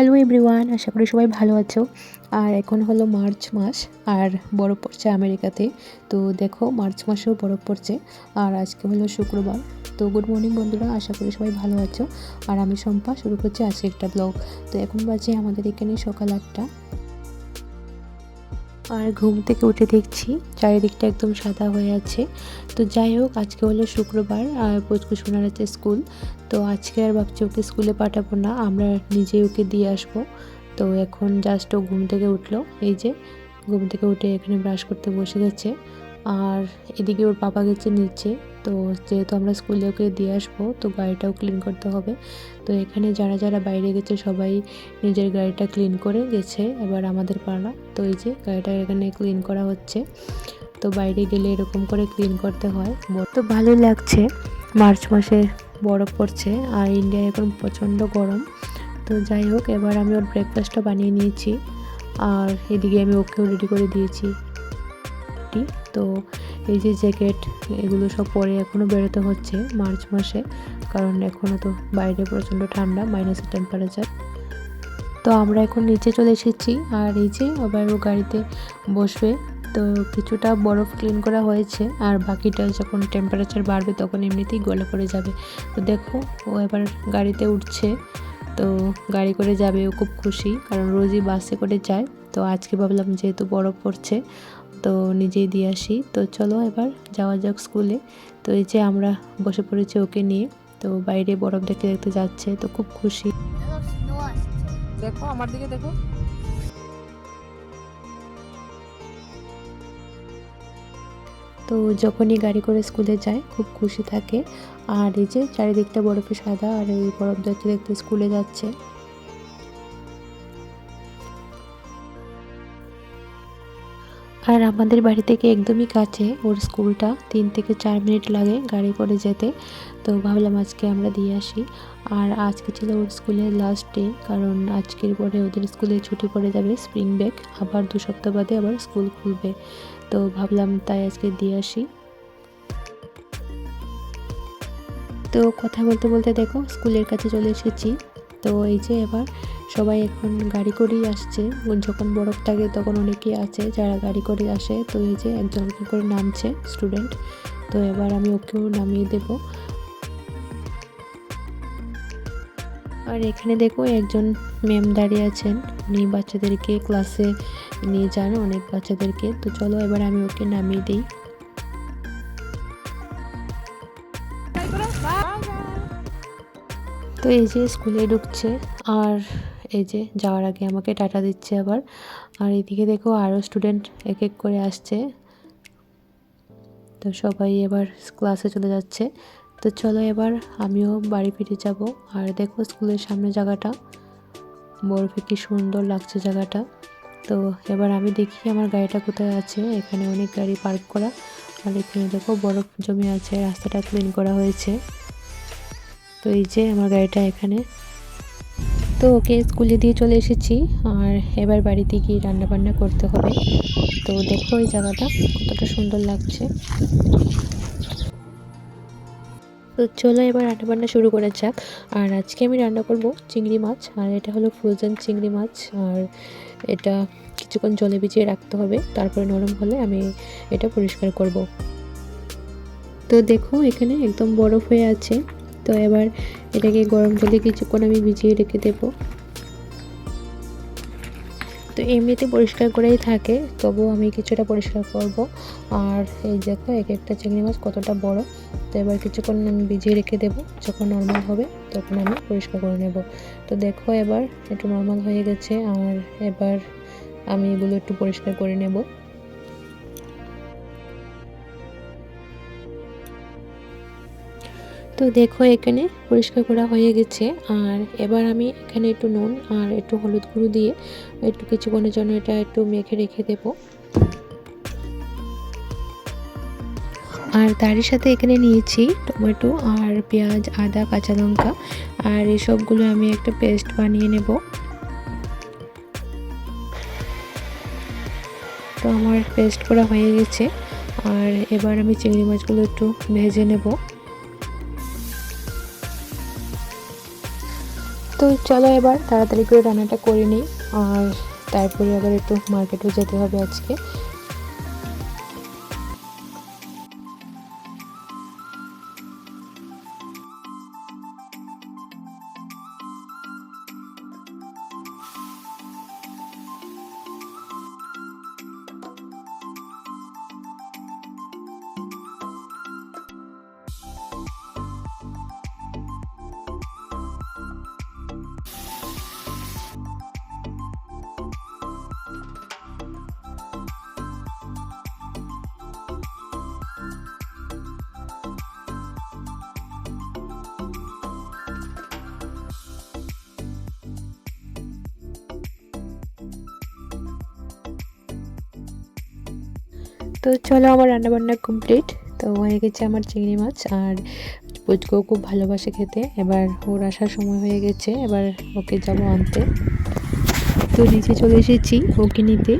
Hello everyone আশা করি সবাই ভালো আছো। আর এখন হলো মার্চ মাস, আর বরফ পড়ছে আমেরিকাতে। তো দেখো, মার্চ মাসেও বরফ পড়ছে, আর আজকে হলো শুক্রবার। তো গুড মর্নিং বন্ধুরা, আশা করি সবাই ভালো আছো। আর আমি শম্পা, শুরু করছি আজকে একটা ব্লগ তো এখন বাজে আমাদের এখানে সকাল আটটা। আর ঘুম থেকে উঠে দেখছি চারিদিকটা একদম সাদা হয়ে আছে। তো যাই হোক, আজকে হলো শুক্রবার, আর পুচকু শোনার আছে স্কুল। তো আজকে আর ভাবছি ওকে স্কুলে পাঠাবো না, আমরা নিজে ওকে দিয়ে আসব। তো এখন জাস্ট ও ঘুম থেকে উঠল, এই যে ঘুম থেকে উঠে এখানে ব্রাশ করতে বসে গেছে। আর এদিকে ওর বাবা গেছে নিচে তো যেহেতু আমরা স্কুলে ওকে দিয়ে আসব, তো গাড়িটাও ক্লিন করতে হবে। তো এখানে যারা যারা বাইরে গেছে সবাই নিজের গাড়িটা ক্লিন করে গেছে, এবার আমাদের পাড়া তো এই যে গাড়িটা এখানে ক্লিন করা হচ্ছে। তো বাইরে গেলে এরকম করে ক্লিন করতে হয়। তো ভালোই লাগছে। মার্চ মাসে বরফ পড়ছে, আর ইন্ডিয়ায় এখন প্রচণ্ড গরম। তো যাই হোক, এবার আমি ওর ব্রেকফাস্টটা বানিয়ে নিয়েছি। আর এদিকে আমি ওকেও রেডি করে দিয়েছি। তো এই যে জ্যাকেট, এগুলো সব পরে এখনও বেরোতে হচ্ছে মার্চ মাসে, কারণ এখনও তো বাইরে প্রচণ্ড ঠান্ডা মাইনাসের টেম্পারেচার তো আমরা এখন নিচে চলে এসেছি, আর এই যে আবার ও গাড়িতে বসবে। তো কিছুটা বরফ ক্লিন করা হয়েছে, আর বাকিটা যখন টেম্পারেচার বাড়বে তখন এমনিতেই গলে পড়ে যাবে। তো দেখো, ও এবার গাড়িতে উঠছে, তো গাড়ি করে যাবে, ও খুব খুশি, কারণ রোজই বাসে করে যায়। তো আজকে ভাবলাম যেহেতু বরফ পড়ছে তো নিজেই দিয়ে আসি। তো চলো এবার যাওয়া যাক স্কুলে তো এই যে আমরা বসে পড়েছি ওকে নিয়ে। তো বাইরে বরফ দেখতে দেখতে যাচ্ছে তো খুব খুশি। দেখো আমার দিকে দেখো। তো যখনই গাড়ি করে স্কুলে যায় খুব খুশি থাকে। আর এই যে চারিদিকটা বরফে সাদা আর এই বরফ দেখতে দেখতে স্কুলে যাচ্ছে। আর আমাদের বাড়ি থেকে একদমই কাছে, ওর স্কুলটা তিন থেকে চার মিনিট লাগে গাড়ি করে যেতে। তো ভাবলাম আজকে আমরা দিয়ে আসি। আর আজকে ছিল ওর স্কুলের লাস্ট ডে কারণ আজকের পরে ওদের স্কুলে ছুটি পড়ে যাবে স্প্রিং ব্রেক আবার দু সপ্তাহ বাদে আবার স্কুল খুলবে। তো ভাবলাম তাই আজকে দিয়ে আসি। তো কথা বলতে বলতে দেখো, স্কুলের কাছে চলে এসেছি। তো এই যে এবার সবাই এখন গাড়ি করেই আসছে। যখন বরফ থাকে তখন অনেকেই আছে যারা গাড়ি করে আসে। তো এই যে একজন করে নামছে স্টুডেন্ট তো এবার আমি ওকেও নামিয়ে দেব। আর এখানে দেখো একজন ম্যাম দাঁড়িয়ে আছেন। উনি বাচ্চাদেরকে ক্লাসে নিয়ে যান অনেক বাচ্চাদেরকে। তো চলো এবার আমি ওকে নামিয়ে দিই। তো এই যে স্কুলে ঢুকছে। আর এই যে যাওয়ার আগে আমাকে টাটা দিচ্ছে আবার। আর এদিকে দেখো আরও স্টুডেন্ট এক এক করে আসছে। তো সবাই এবার ক্লাসে চলে যাচ্ছে। তো চলো এবার আমিও বাড়ি ফিরে যাব। আর দেখো স্কুলের সামনে জায়গাটা। বরফে কি সুন্দর লাগছে জায়গাটা। তো এবার আমি দেখি আমার গাড়িটা কোথায় আছে। এখানে অনেক গাড়ি পার্ক করা। আর এখানে দেখো বরফ জমে আছে। রাস্তাটা ক্লিন করা হয়েছে। তো এই যে আমার গাড়িটা এখানে। তো ওকে স্কুলে দিয়ে চলে এসেছি। আর এবার বাড়িতে গিয়ে রান্না বান্না করতে হবে। তো দেখো ওই জায়গাটা, কতটা সুন্দর লাগছে। তো চলো এবার রান্না বান্না শুরু করা যাক। আর আজকে আমি রান্না করব চিংড়ি মাছ, আর এটা হলো ফ্রোজেন চিংড়ি মাছ। আর এটা কিছুক্ষণ জলে ভিজিয়ে রাখতে হবে। তারপরে নরম হলে আমি এটা পরিষ্কার করব। তো দেখো এখানে একদম বরফ হয়ে আছে। তো এবার এটাকে গরম জলে কিছুক্ষণ আমি ভিজিয়ে রেখে দেবো। তো এমনিতে পরিষ্কার করেই থাকে তবু আমি কিছুটা পরিষ্কার করব। আর এই দেখো, এক একটা চিংড়ি মাছ কতটা বড়। তো এবার কিছুক্ষণ আমি ভিজিয়ে রেখে দেব, যখন নর্মাল হবে তখন আমি পরিষ্কার করে নেব। তো দেখো এবার একটু নর্মাল হয়ে গেছে, আর এবার আমি এগুলো একটু পরিষ্কার করে নেব। তো দেখো এখানে পরিষ্কার করা হয়ে গেছে। আর এবার আমি এখানে একটু নুন আর একটু হলুদ গুঁড়ো দিয়ে একটু কিছুক্ষণের জন্য এটা একটু মেখে রেখে দেব। আর তারই সাথে এখানে নিয়েছি টমেটো আর পেঁয়াজ, আদা, কাঁচা লঙ্কা আর এসবগুলো আমি একটা পেস্ট বানিয়ে নেব। তো আমার পেস্ট করা হয়ে গেছে। আর এবার আমি চিংড়ি মাছগুলো একটু ভেজে নেব। তো চলো এবার তাড়াতাড়ি করে রান্নাটা করে নিই। আর তারপরে আবার একটু মার্কেটও যেতে হবে আজকে। তো চলো আমার রান্নাবান্না কমপ্লিট তো হয়ে গেছে আমার চিংড়ি মাছ আর পুচকো খুব ভালোবাসে খেতে। এবার ওর আসার সময় হয়ে গেছে, এবার ওকে যাব আনতে। তো নিচে চলে এসেছি ওকে নিতে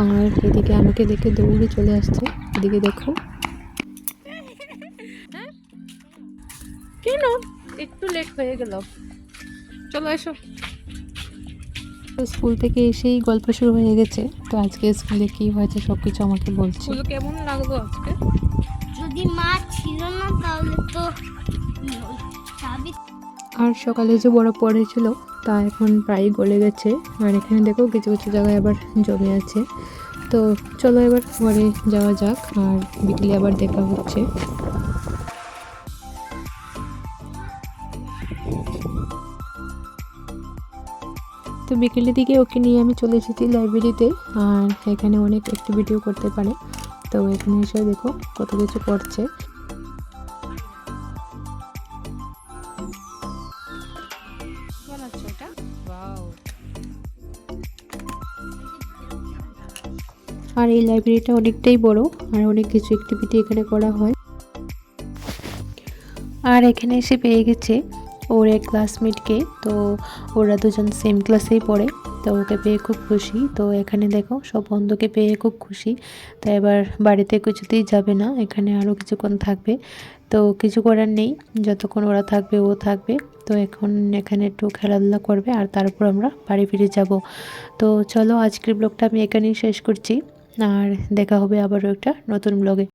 আর এদিকে আমাকে দেখে দৌড়ে চলে আসছে। এদিকে দেখো। কেন? একটু লেট হয়ে গেল। চলো এসো। স্কুল থেকে এসেই গল্প শুরু হয়ে গেছে। তো আজকে স্কুলে কি হয়েছে সব কিছু আমাকে বলছে। স্কুলে কেমন লাগল আজকে? যদি মা ছিল না তাহলে তো আর সকালে যে বড় পড়েছিল তা এখন প্রায় গলে গেছে। আর এখানে দেখো কিছু কিছু জায়গায় আবার জমে আছে। তো চলো এবার ঘরে যাওয়া যাক আর বিকেলে আবার দেখা হচ্ছে। তো বিকেলের দিকে ওকে নিয়ে আমি চলে এসেছি লাইব্রেরিতে আর এখানে অনেক অ্যাক্টিভিটিও করতে পারে। তো এখানে এসে দেখো কত কিছু করছে। আর এই লাইব্রেরিটা অনেকটাই বড়, আর অনেক কিছু অ্যাক্টিভিটি এখানে করা হয়। আর এখানে এসে পেয়ে গেছে ওর এক ক্লাসমেটকে তো ওরা দুজন সেম ক্লাসেই পড়ে, তো ওকে পেয়ে খুব খুশি। তো এখানে দেখো, সব বন্ধুকে পেয়ে খুব খুশি। তো এবার বাড়িতে কিছুতেই যাবে না, এখানে আরও কিছুক্ষণ থাকবে। তো কিছু করার নেই, যতক্ষণ ওরা থাকবে, ও থাকবে। তো এখন এখানে একটু খেলাধুলা করবে, আর তারপর আমরা বাড়ি ফিরে যাব। তো চলো, আজকের ব্লগটা আমি এখানেই শেষ করছি। আর দেখা হবে আবারও একটা নতুন ব্লগে